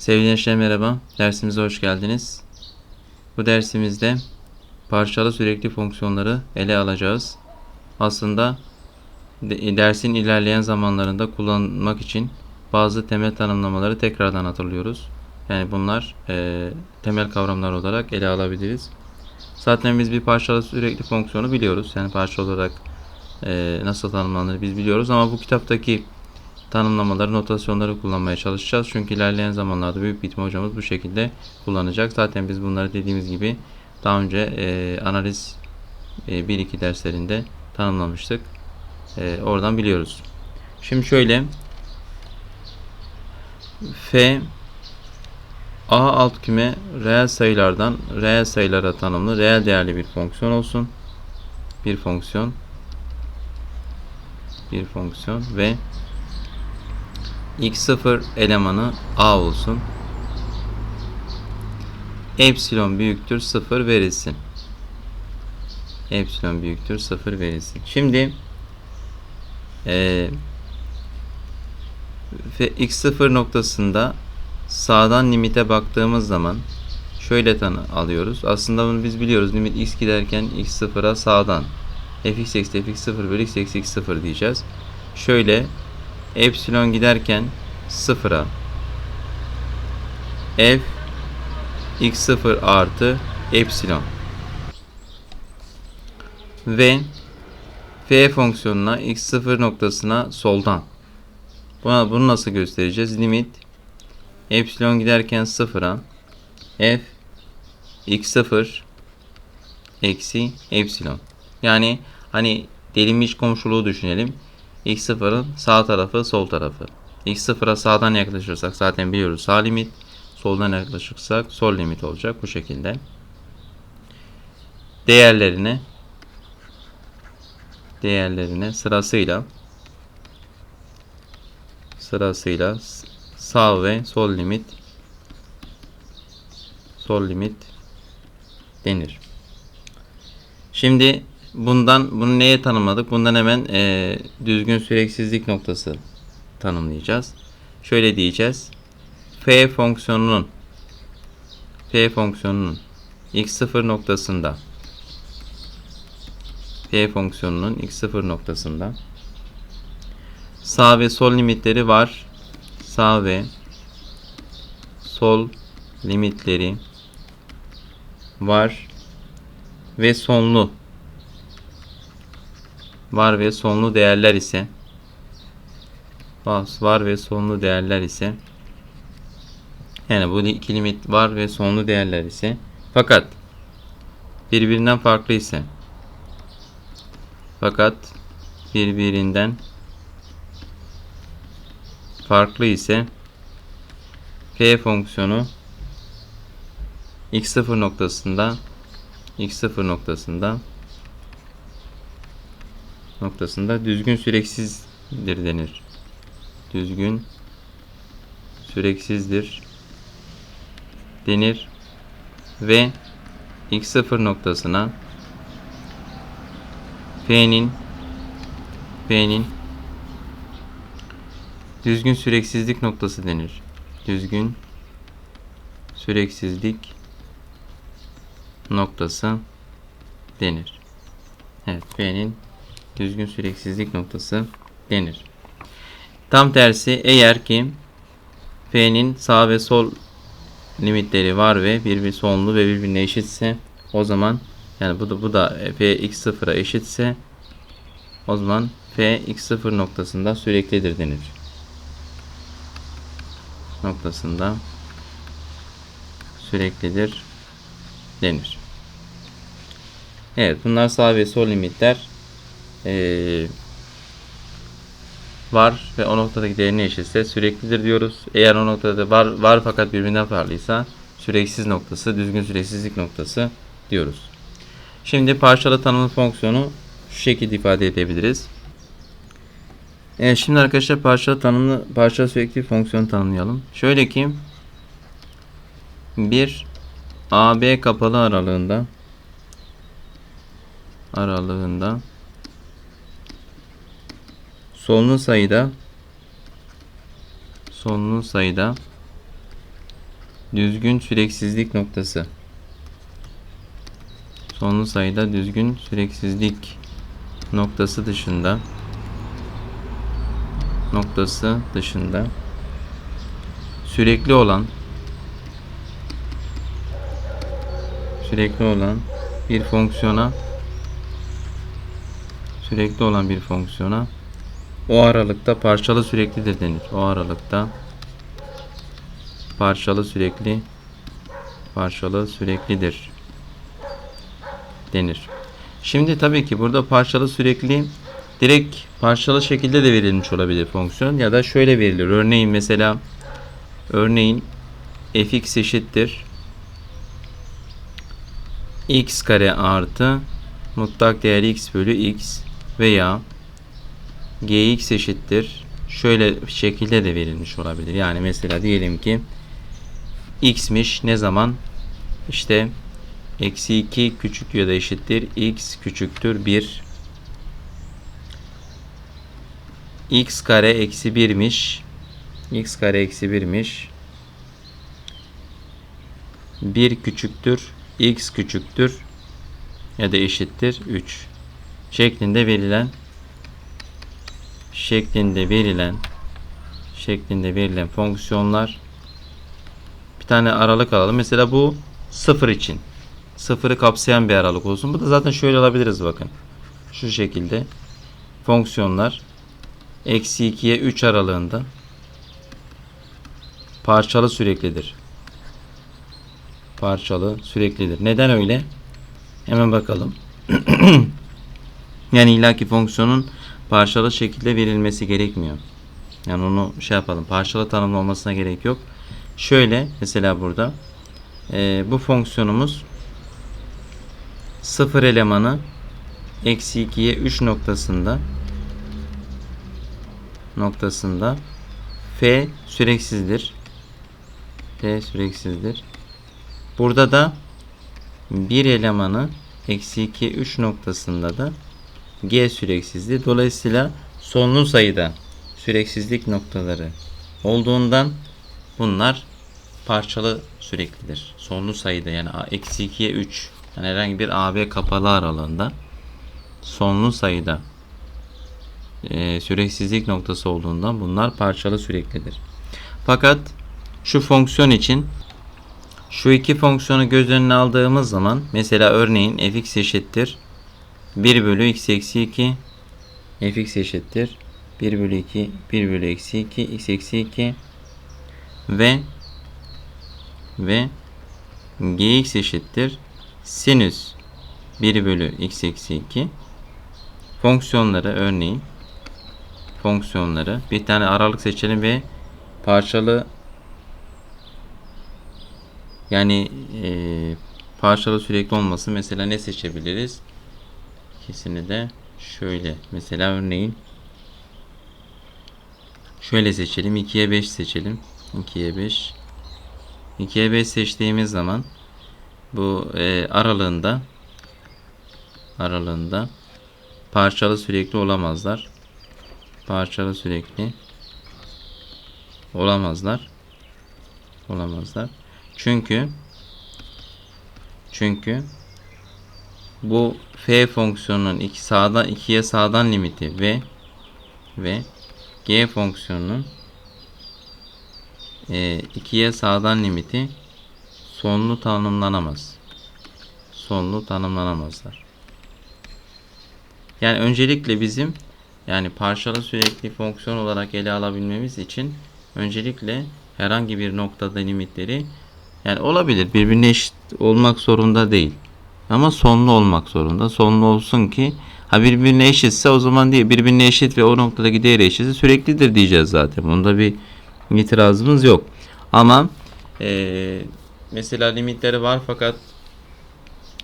Sevgili gençler merhaba. Dersimize hoş geldiniz. Bu dersimizde parçalı sürekli fonksiyonları ele alacağız. Aslında de- dersin ilerleyen zamanlarında kullanmak için bazı temel tanımlamaları tekrardan hatırlıyoruz. Yani bunlar eee, temel kavramlar olarak ele alabiliriz. Zaten biz bir parçalı sürekli fonksiyonu biliyoruz. Yani parça olarak eee, nasıl tanımlanır biz biliyoruz ama bu kitaptaki tanımlamaları, notasyonları kullanmaya çalışacağız. Çünkü ilerleyen zamanlarda büyük ihtimal hocamız bu şekilde kullanacak. Zaten biz bunları dediğimiz gibi daha önce e, analiz e, 1-2 derslerinde tanımlamıştık. E, oradan biliyoruz. Şimdi şöyle F A alt küme reel sayılardan reel sayılara tanımlı reel değerli bir fonksiyon olsun. Bir fonksiyon bir fonksiyon ve x0 elemanı a olsun. Epsilon büyüktür 0 verilsin. Epsilon büyüktür 0 verilsin. Şimdi ve x0 noktasında sağdan limite baktığımız zaman şöyle tanı alıyoruz. Aslında bunu biz biliyoruz. Limit x giderken x0'a sağdan fx eksi fx0 bölü x eksi x0 diyeceğiz. Şöyle epsilon giderken sıfıra f x0 artı epsilon ve f fonksiyonuna x0 noktasına soldan Buna, bunu nasıl göstereceğiz? Limit epsilon giderken sıfıra f x0 eksi epsilon. Yani hani delinmiş komşuluğu düşünelim. X0'ın sağ tarafı sol tarafı. x0'a sağdan yaklaşırsak zaten biliyoruz sağ limit. Soldan yaklaşırsak sol limit olacak bu şekilde. Değerlerine değerlerine sırasıyla sırasıyla sağ ve sol limit sol limit denir. Şimdi bundan bunu neye tanımladık? Bundan hemen e, düzgün süreksizlik noktası tanımlayacağız. Şöyle diyeceğiz. F fonksiyonunun F fonksiyonunun x0 noktasında F fonksiyonunun x0 noktasında sağ ve sol limitleri var. Sağ ve sol limitleri var ve sonlu var ve sonlu değerler ise var ve sonlu değerler ise yani bu iki limit var ve sonlu değerler ise fakat birbirinden farklı ise fakat birbirinden farklı ise f fonksiyonu x0 noktasında x0 noktasında noktasında düzgün süreksizdir denir. Düzgün süreksizdir denir ve x0 noktasına f'nin f'nin düzgün süreksizlik noktası denir. Düzgün süreksizlik noktası denir. Evet, F'nin düzgün süreksizlik noktası denir. Tam tersi eğer ki F'nin sağ ve sol limitleri var ve birbiri sonlu ve birbirine eşitse o zaman yani bu da bu da F x0'a eşitse o zaman F x0 noktasında süreklidir denir. Noktasında süreklidir denir. Evet bunlar sağ ve sol limitler ee, var ve o noktadaki değerine eşitse süreklidir diyoruz. Eğer o noktada var var fakat birbirinden farklıysa süreksiz noktası, düzgün süreksizlik noktası diyoruz. Şimdi parçalı tanımlı fonksiyonu şu şekilde ifade edebiliriz. Evet şimdi arkadaşlar parçalı tanımlı parçalı sürekli fonksiyon tanımlayalım. Şöyle ki bir AB kapalı aralığında aralığında sonlu sayıda sonlu sayıda düzgün süreksizlik noktası. Sonlu sayıda düzgün süreksizlik noktası dışında noktası dışında sürekli olan sürekli olan bir fonksiyona sürekli olan bir fonksiyona o aralıkta parçalı süreklidir denir. O aralıkta parçalı sürekli parçalı süreklidir denir. Şimdi tabii ki burada parçalı sürekli direkt parçalı şekilde de verilmiş olabilir fonksiyon ya da şöyle verilir. Örneğin mesela örneğin fx eşittir x kare artı mutlak değer x bölü x veya gx eşittir. Şöyle şekilde de verilmiş olabilir. Yani mesela diyelim ki x'miş. Ne zaman? İşte eksi 2 küçük ya da eşittir. X küçüktür 1 x kare eksi 1'miş x kare eksi 1'miş 1 küçüktür. X küçüktür. Ya da eşittir 3 şeklinde verilen şeklinde verilen şeklinde verilen fonksiyonlar bir tane aralık alalım. Mesela bu sıfır için. Sıfırı kapsayan bir aralık olsun. Bu da zaten şöyle alabiliriz bakın. Şu şekilde fonksiyonlar eksi 2'ye 3 aralığında parçalı süreklidir. Parçalı süreklidir. Neden öyle? Hemen bakalım. yani illaki fonksiyonun parçalı şekilde verilmesi gerekmiyor. Yani onu şey yapalım. Parçalı tanımlı olmasına gerek yok. Şöyle mesela burada e, bu fonksiyonumuz sıfır elemanı eksi 2'ye 3 noktasında noktasında f süreksizdir. f süreksizdir. Burada da bir elemanı eksi 2'ye 3 noktasında da g süreksizliği. Dolayısıyla sonlu sayıda süreksizlik noktaları olduğundan bunlar parçalı süreklidir. Sonlu sayıda yani eksi 2'ye 3 yani herhangi bir AB kapalı aralığında sonlu sayıda e, süreksizlik noktası olduğundan bunlar parçalı süreklidir. Fakat şu fonksiyon için şu iki fonksiyonu göz önüne aldığımız zaman mesela örneğin fx eşittir 1 bölü x eksi 2 fx eşittir. 1 bölü 2 1 bölü eksi 2 x eksi 2 ve ve gx eşittir. Sinüs 1 bölü x eksi 2 fonksiyonları örneğin fonksiyonları bir tane aralık seçelim ve parçalı yani e, parçalı sürekli olması mesela ne seçebiliriz? İkisini de şöyle. Mesela örneğin şöyle seçelim. 2'ye 5 seçelim. 2'ye 5 2'ye 5 seçtiğimiz zaman bu e, aralığında aralığında parçalı sürekli olamazlar. Parçalı sürekli olamazlar. Olamazlar. Çünkü çünkü bu f fonksiyonunun iki sağdan ikiye sağdan limiti ve ve g fonksiyonunun e, ikiye sağdan limiti sonlu tanımlanamaz. Sonlu tanımlanamazlar. Yani öncelikle bizim yani parçalı sürekli fonksiyon olarak ele alabilmemiz için öncelikle herhangi bir noktada limitleri yani olabilir birbirine eşit olmak zorunda değil. Ama sonlu olmak zorunda. Sonlu olsun ki ha birbirine eşitse o zaman değil. Birbirine eşit ve o noktadaki değeri eşitse süreklidir diyeceğiz zaten. Bunda bir itirazımız yok. Ama e, mesela limitleri var fakat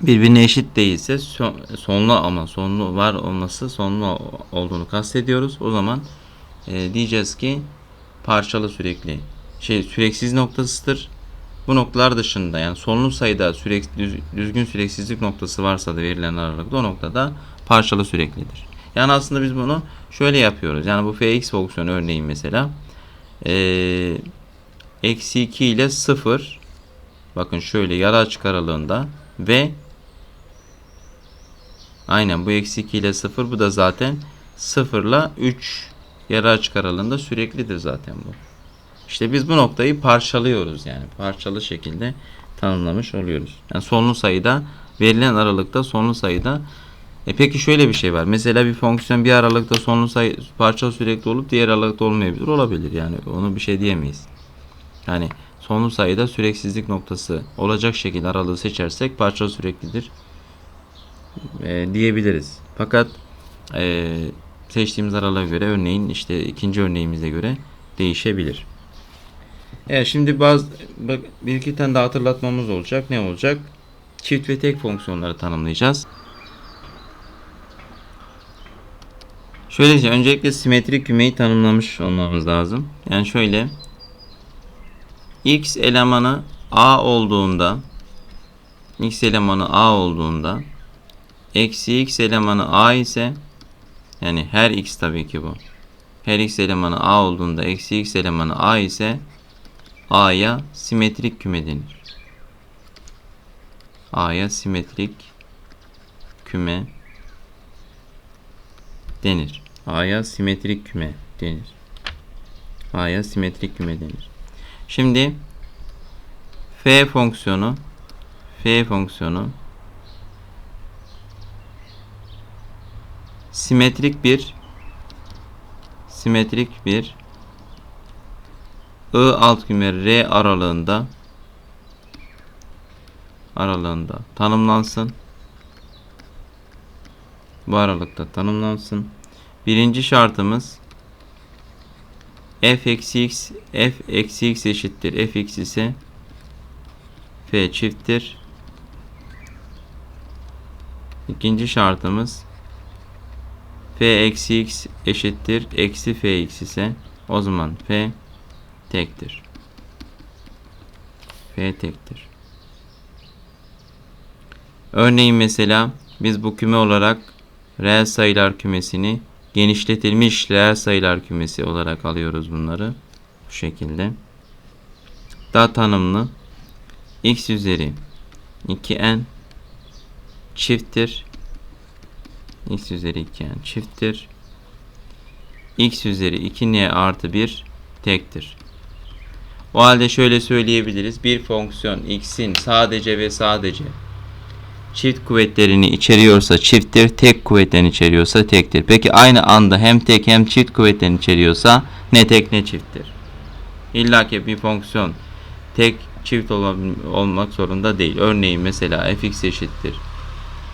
birbirine eşit değilse son, sonlu ama sonlu var olması sonlu olduğunu kastediyoruz. O zaman e, diyeceğiz ki parçalı sürekli şey süreksiz noktasıdır. Bu noktalar dışında yani sonlu sayıda sürek, düz, düzgün süreksizlik noktası varsa da verilen aralıkta o noktada parçalı süreklidir. Yani aslında biz bunu şöyle yapıyoruz. Yani bu fx fonksiyonu örneğin mesela eksi 2 ile 0 bakın şöyle yarı açık aralığında ve aynen bu eksi 2 ile 0 bu da zaten 0 ile 3 yarı açık aralığında süreklidir zaten bu. İşte biz bu noktayı parçalıyoruz yani parçalı şekilde tanımlamış oluyoruz. Yani sonlu sayıda verilen aralıkta sonlu sayıda e peki şöyle bir şey var. Mesela bir fonksiyon bir aralıkta sonlu sayı parçalı sürekli olup diğer aralıkta olmayabilir. Olabilir yani. Onu bir şey diyemeyiz. Yani sonlu sayıda süreksizlik noktası olacak şekilde aralığı seçersek parçalı süreklidir e, diyebiliriz. Fakat e, seçtiğimiz aralığa göre örneğin işte ikinci örneğimize göre değişebilir. Evet şimdi bazı bak, bir iki tane daha hatırlatmamız olacak. Ne olacak? Çift ve tek fonksiyonları tanımlayacağız. Şöyle. Öncelikle simetrik kümeyi tanımlamış olmamız lazım. Yani şöyle x elemanı a olduğunda x elemanı a olduğunda eksi x elemanı a ise yani her x tabii ki bu. Her x elemanı a olduğunda eksi x elemanı a ise a'ya simetrik küme denir. a'ya simetrik küme denir. A'ya simetrik küme denir. A'ya simetrik küme denir. Şimdi f fonksiyonu f fonksiyonu simetrik simetrik bir I alt küme R aralığında aralığında tanımlansın. Bu aralıkta tanımlansın. Birinci şartımız f eksi x f eksi x eşittir f x ise f çifttir. İkinci şartımız f eksi x eşittir eksi f x ise o zaman f tektir. f tektir. Örneğin mesela biz bu küme olarak reel sayılar kümesini genişletilmiş reel sayılar kümesi olarak alıyoruz bunları. Bu şekilde. Daha tanımlı x üzeri 2n çifttir. x üzeri 2n çifttir. x üzeri 2n artı 1 tektir. O halde şöyle söyleyebiliriz. Bir fonksiyon x'in sadece ve sadece çift kuvvetlerini içeriyorsa çifttir, tek kuvvetlerini içeriyorsa tektir. Peki aynı anda hem tek hem çift kuvvetlerini içeriyorsa ne tek ne çifttir. İlla ki bir fonksiyon tek çift olmak zorunda değil. Örneğin mesela fx eşittir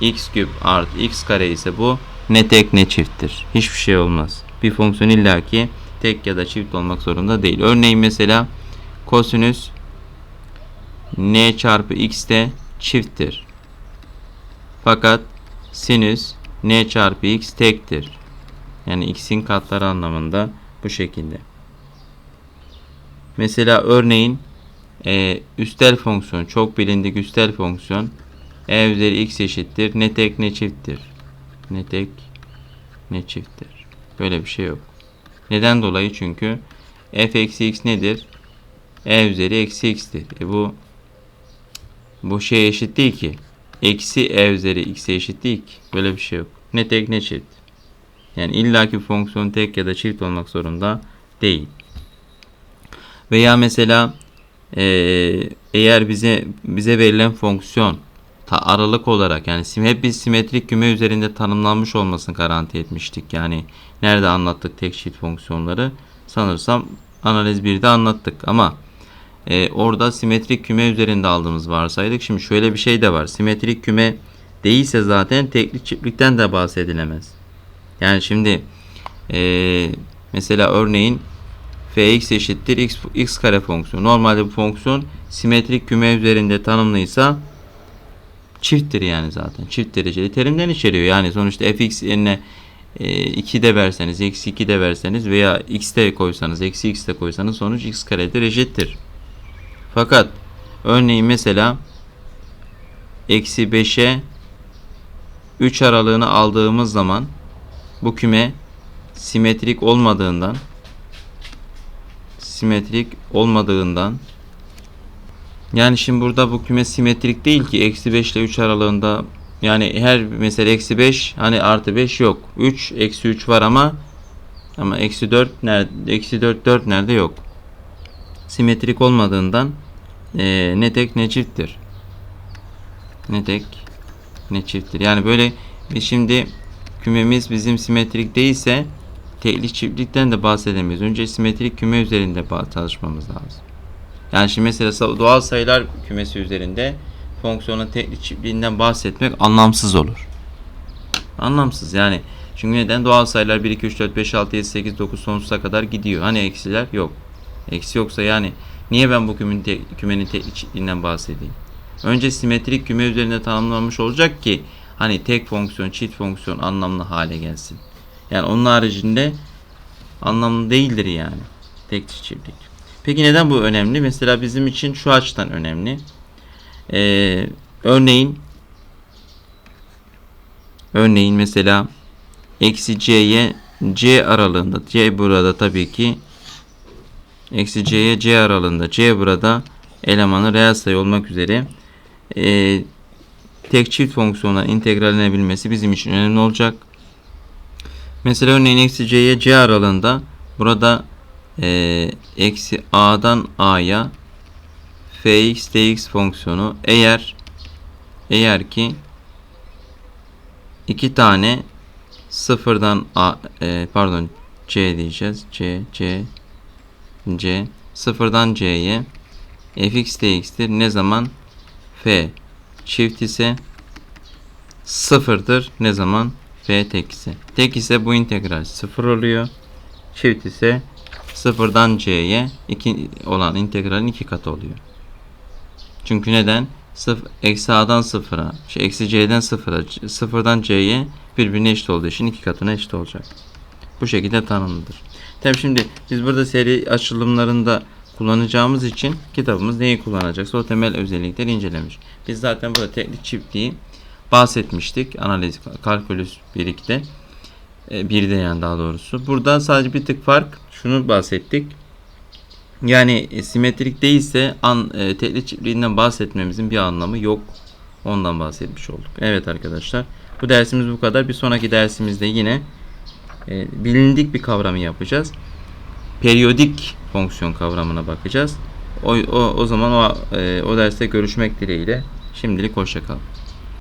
x küp artı x kare ise bu ne tek ne çifttir. Hiçbir şey olmaz. Bir fonksiyon illaki tek ya da çift olmak zorunda değil. Örneğin mesela kosinüs n çarpı x de çifttir. Fakat sinüs n çarpı x tektir. Yani x'in katları anlamında bu şekilde. Mesela örneğin e, üstel fonksiyon çok bilindik üstel fonksiyon e üzeri x eşittir ne tek ne çifttir. Ne tek ne çifttir. Böyle bir şey yok. Neden dolayı? Çünkü f eksi x nedir? E üzeri eksi x'tir. E bu bu şey eşit değil ki. Eksi e üzeri x'e eşit değil ki. Böyle bir şey yok. Ne tek ne çift. Yani illaki fonksiyon tek ya da çift olmak zorunda değil. Veya mesela e, eğer bize bize verilen fonksiyon ta aralık olarak yani hep biz simetrik küme üzerinde tanımlanmış olmasını garanti etmiştik. Yani nerede anlattık tek çift fonksiyonları sanırsam analiz 1'de anlattık ama e, orada simetrik küme üzerinde aldığımız varsaydık. Şimdi şöyle bir şey de var. Simetrik küme değilse zaten teklik çiftlikten de bahsedilemez. Yani şimdi e, mesela örneğin fx eşittir x, x kare fonksiyonu. Normalde bu fonksiyon simetrik küme üzerinde tanımlıysa çifttir yani zaten. Çift dereceli terimden içeriyor. Yani sonuçta fx yerine e, 2 de verseniz, eksi 2 de verseniz veya x de koysanız, eksi x de koysanız sonuç x karedir eşittir. Fakat örneğin mesela eksi 5'e 3 aralığını aldığımız zaman bu küme simetrik olmadığından simetrik olmadığından Yani şimdi burada bu küme simetrik değil ki. Eksi 5 ile 3 aralığında yani her mesela eksi 5 hani artı 5 yok. 3 eksi 3 var ama ama eksi 4 nerede? Eksi 4 4 nerede yok. Simetrik olmadığından eee, ne tek ne çifttir. Ne tek ne çifttir. Yani böyle biz şimdi kümemiz bizim simetrik değilse tekli çiftlikten de bahsedemeyiz. Önce simetrik küme üzerinde çalışmamız lazım. Yani şimdi mesela doğal sayılar kümesi üzerinde fonksiyonun tekli çiftliğinden bahsetmek anlamsız olur. Anlamsız yani. Çünkü neden? Doğal sayılar 1, 2, 3, 4, 5, 6, 7, 8, 9 sonsuza kadar gidiyor. Hani eksiler yok. Eksi yoksa yani niye ben bu kümenin, kümenin tekli çiftliğinden bahsedeyim? Önce simetrik küme üzerinde tanımlanmış olacak ki hani tek fonksiyon, çift fonksiyon anlamlı hale gelsin. Yani onun haricinde anlamlı değildir yani. Tek çiftlik. Peki neden bu önemli? Mesela bizim için şu açıdan önemli. Ee, örneğin örneğin mesela eksi c'ye c aralığında c burada tabii ki eksi c'ye c aralığında c burada elemanı reel sayı olmak üzere ee, tek çift fonksiyona integralenebilmesi bizim için önemli olacak. Mesela örneğin eksi c'ye c aralığında burada eee, eksi a'dan a'ya fx dx fonksiyonu eğer eğer ki iki tane sıfırdan a eee, pardon c diyeceğiz c c c. Sıfırdan c'ye. Fx dx'tir. Ne zaman? F. Çift ise sıfırdır. Ne zaman? F tek ise. Tek ise bu integral sıfır oluyor. Çift ise sıfırdan c'ye olan integralin iki katı oluyor. Çünkü neden? Sıf eksi a'dan sıfıra, şey, eksi c'den sıfıra, sıfırdan c'ye birbirine eşit olduğu için iki katına eşit olacak. Bu şekilde tanımlıdır. Tabi şimdi biz burada seri açılımlarında kullanacağımız için kitabımız neyi kullanacaksa o temel özellikleri incelemiş. Biz zaten burada tekli çiftliği bahsetmiştik. Analiz kalkülüs 1-2'de. E, bir de yani daha doğrusu. Burada sadece bir tık fark şunu bahsettik. Yani e, simetrik değilse an, e, tekli çiftliğinden bahsetmemizin bir anlamı yok. Ondan bahsetmiş olduk. Evet arkadaşlar. Bu dersimiz bu kadar. Bir sonraki dersimizde yine e, bilindik bir kavramı yapacağız. Periyodik fonksiyon kavramına bakacağız. O, o, o zaman o, e, o derste görüşmek dileğiyle. Şimdilik hoşça kalın.